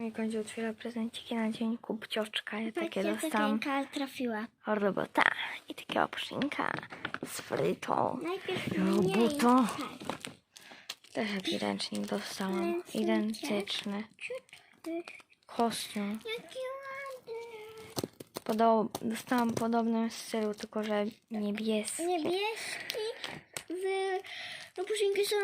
Mi kończy otwiera prezenciki na dzień kupcioczka. Ja takie Patrzcie, dostałam taka trafiła. robota i takiego przynka z frytą. Najpierw Robota. mniej. Też taki ręcznik dostałam. Ręczniczek. Identyczny. Tak. Kostium. Jaki ładny. Podo dostałam podobny w stylu, tylko że niebieski. Niebieski w... No są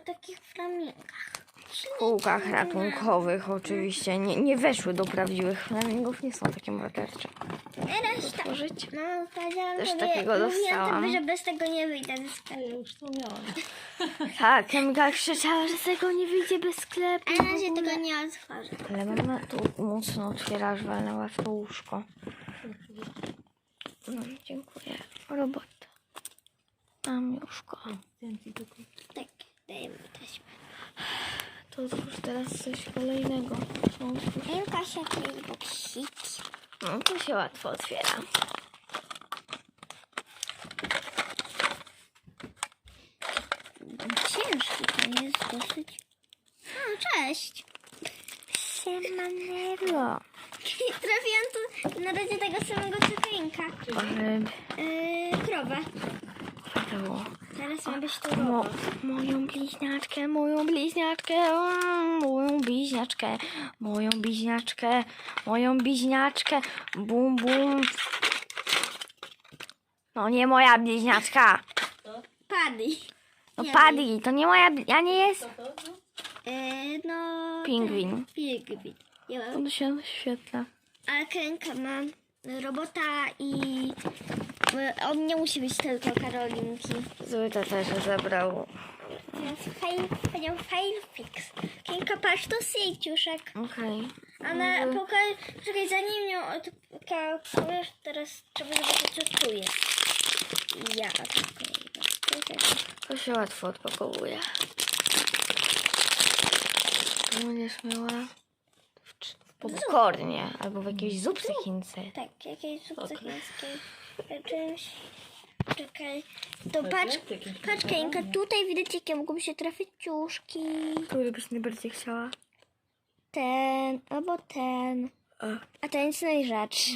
w takich flaminkach. W kółkach ratunkowych oczywiście. Nie, nie weszły do prawdziwych flamingów, nie są takie mordercze. Teraz tak. Tworzyć. No, powiedziałam Też sobie, takiego mówiłam dostałam. Tobie, że bez tego nie wyjdę ze sklepu. Już to miałam. Tak, Emilka krzyczała, że z tego nie wyjdzie bez sklepu. A na razie tego nie otworzę. Ale mama tu mocno otwiera, że walnęła w to łóżko. No, dziękuję. Robota. Mam. Zdjęcie tylko. Tak, dajemy taśmę. To otwórz teraz coś kolejnego. Tu- Emka się boksiki. No, to się łatwo otwiera. Ciężki to jest dosyć. O, cześć. Siemanero. Trafiłam tu na razie tego samego cukrynka. Ryb. Yy, krowę. To. Teraz być to Mo, moją bliźniaczkę, moją bliźniaczkę, moją bliźniaczkę, moją bliźniaczkę, moją bliźniaczkę, bum bum. No nie moja bliźniaczka. Paddy. No Paddy, to nie moja, bli- ja nie jest Yy, no... pingwin. Pingwin. Ja mam. On się świetla. Ale kręka ma robota i... On nie musi być tylko Karolinki. Złyta też zabrał. Teraz fail, powiedział fail fix. Kinka, patrz, to Sejciuszek. Okej. Ona, pokaż, czekaj, zanim ją odka- powiesz, teraz trzeba zobaczyć, co tu jest. Ja odpakuję. To się łatwo odpakowuje. To Będziesz miała w, cz- w popcornie albo w jakiejś zupce chińce. Tak, jakieś chińskie. Czymś. Czekaj. To patrz, patrz, tutaj widać, jakie mogą się trafić ciuszki. Który byś najbardziej chciała? Ten, albo ten. A. Ten jest najrzadszy.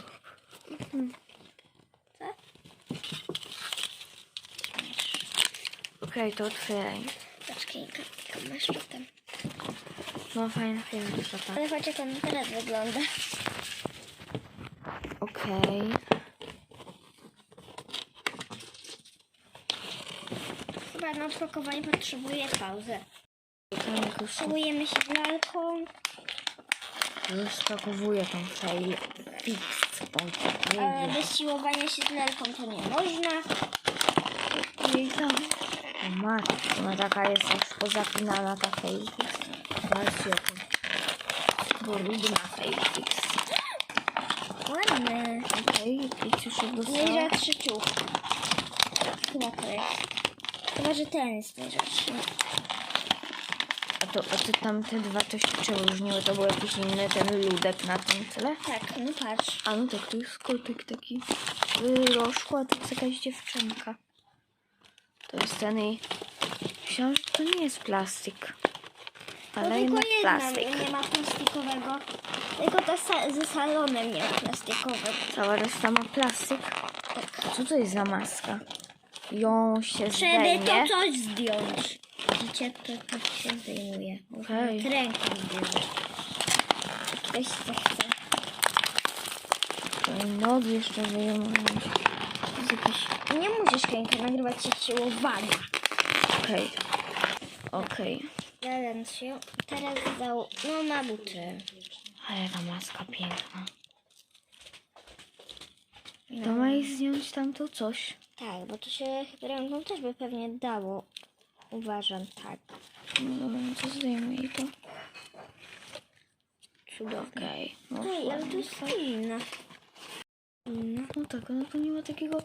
Okej, to otwieraj. Patrz, Kinka, tylko masz potem. No fajna, fajna szata. Ale patrz, jak on teraz wygląda. Okej. Na odpakowanie potrzebuje pauzę. To jakoś Całujemy się z lalką. rozpakowuję tą tą Ale bez siłowania się z lalką to nie można. I tam. O matko, ona taka jest aż pozapinana ta fix. Zobaczcie, jaką brudna fix. Ładny. Okej, i już. Najrzadszy ciuch. Chyba to jest. Chyba, że ten jest najrzadszy. A to, a ty tam te dwa coś się różniły, to był jakiś inny ten ludek na tym tyle? Tak, no patrz. A no tak, to jest kotek taki wyroszły, a to jest jakaś dziewczynka. To jest ten i... Myślałam, że to nie jest plastik. To Ale tylko jednak jedna plastik. nie ma plastikowego. Tylko ta sa- ze salonem nie ma plastikowego. Cała reszta ma plastik. Tak. Co to jest za maska? Ją się Żeby to zdejmie. coś zdjąć. Widzicie, to tak się zdejmuje. Okej. Okay. Ręką zdjąć. Ktoś co chce. To i nogi jeszcze wyjmują. To jest jakiś... Nie musisz rękę nagrywać się siłowania. Okej. Okej. Jeden się. Teraz dał. No ma buty. Ale ta maska piękna. To ma jej zdjąć tamto coś. Tak, bo to się ręką też by pewnie dało. Uważam tak. No dobra, no to zdejmę jej to. Cudownie. Okej. No, Ej, ale to jest inna. no tak, no to nie ma takiego...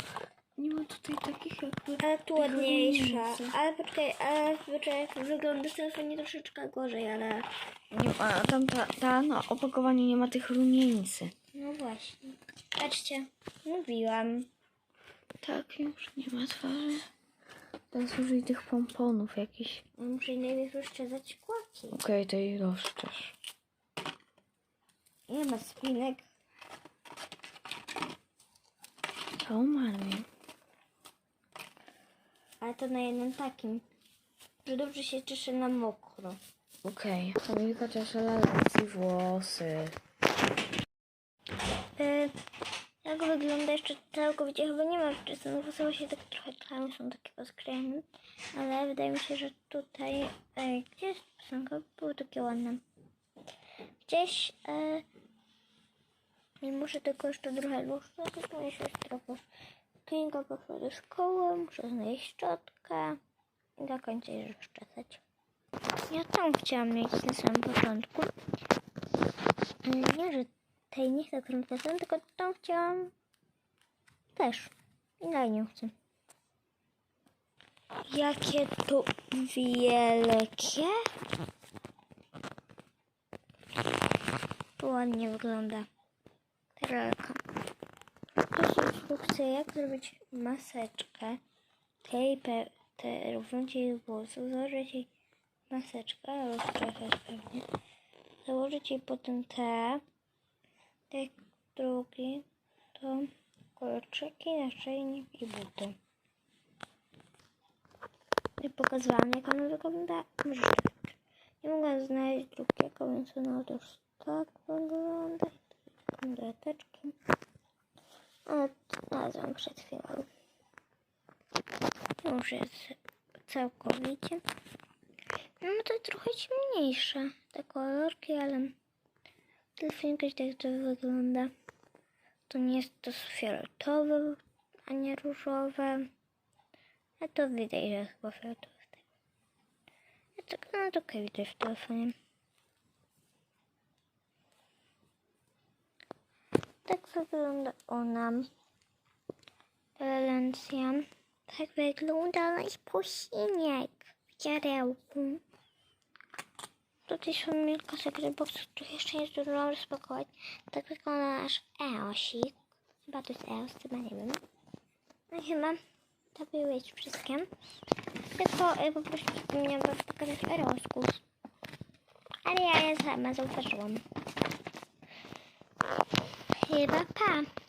Nie ma tutaj takich jakby... Ale tu tych ładniejsza. różnicy. Ale poczekaj, ale poczekaj, wygląda telefonie troszeczkę gorzej, ale. Nie, a tam ta, ta na opakowaniu nie ma tych rumieńcy. No właśnie. Patrzcie, mówiłam. Tak, już nie ma twarzy. Teraz użyj tych pomponów jakichś. Muszę najpierw rozczesać kłaki. Okej, to jej rozczesz. Nie ma spinek. To umarły. Ale to na jednym takim. Że dobrze się cieszy na mokro. Okej. Kamilka cieszy lalacji włosy. E, jak wygląda jeszcze całkowicie? Chyba nie ma wczesnych włosów, się tak trochę tkają, są takie posklejone. Ale wydaje mi się, że tutaj... E, gdzie jest piosenka? Były takie ładne. Gdzieś... E, i muszę tylko jeszcze trochę dłuższe, to moja siostra posz... Kinga poszła do szkoły, muszę znaleźć szczotkę i do końca już rozczesać. Ja tam chciałam mieć na samym początku. Ale nie, że tej nie chcę, którą chcę, tylko tą chciałam też. I dalej nie chcę. Jakie to wielkie. Ładnie wygląda. To są instrukcje, jak zrobić maseczkę. Tej pe- te równocie jej włosów, założyć jej maseczkę, rozczesać pewnie. Założyć jej potem te, te drugi, to kolczyki, naszyjnik i buty. I pokazywałam, jak ona wygląda. Nie mogłam znaleźć drugiego, więc ona też tak wygląda. Kondrateczki. Ale znalazłam przed chwilą. Już jest całkowicie. No to trochę ciemniejsze te kolorki, ale telefonka tak to wygląda. To nie jest to fioletowe, a nie różowe. A to widać, że chyba fioletowe. A tak, no to okej widać w telefonie. Tak wygląda ona. Relencja. Tak wygląda nasz posinek w ziarełku. Tutaj są kilka secret boxów, których jeszcze nie zdążyłam rozpakować. Tak wygląda nasz eosik. Chyba to jest eos, chyba nie wiem. No i chyba to były już wszystkie. Tylko e, po prostu zapomniałam wam pokazać eosków. Ale ja je sama zauważyłam. Chyba pa.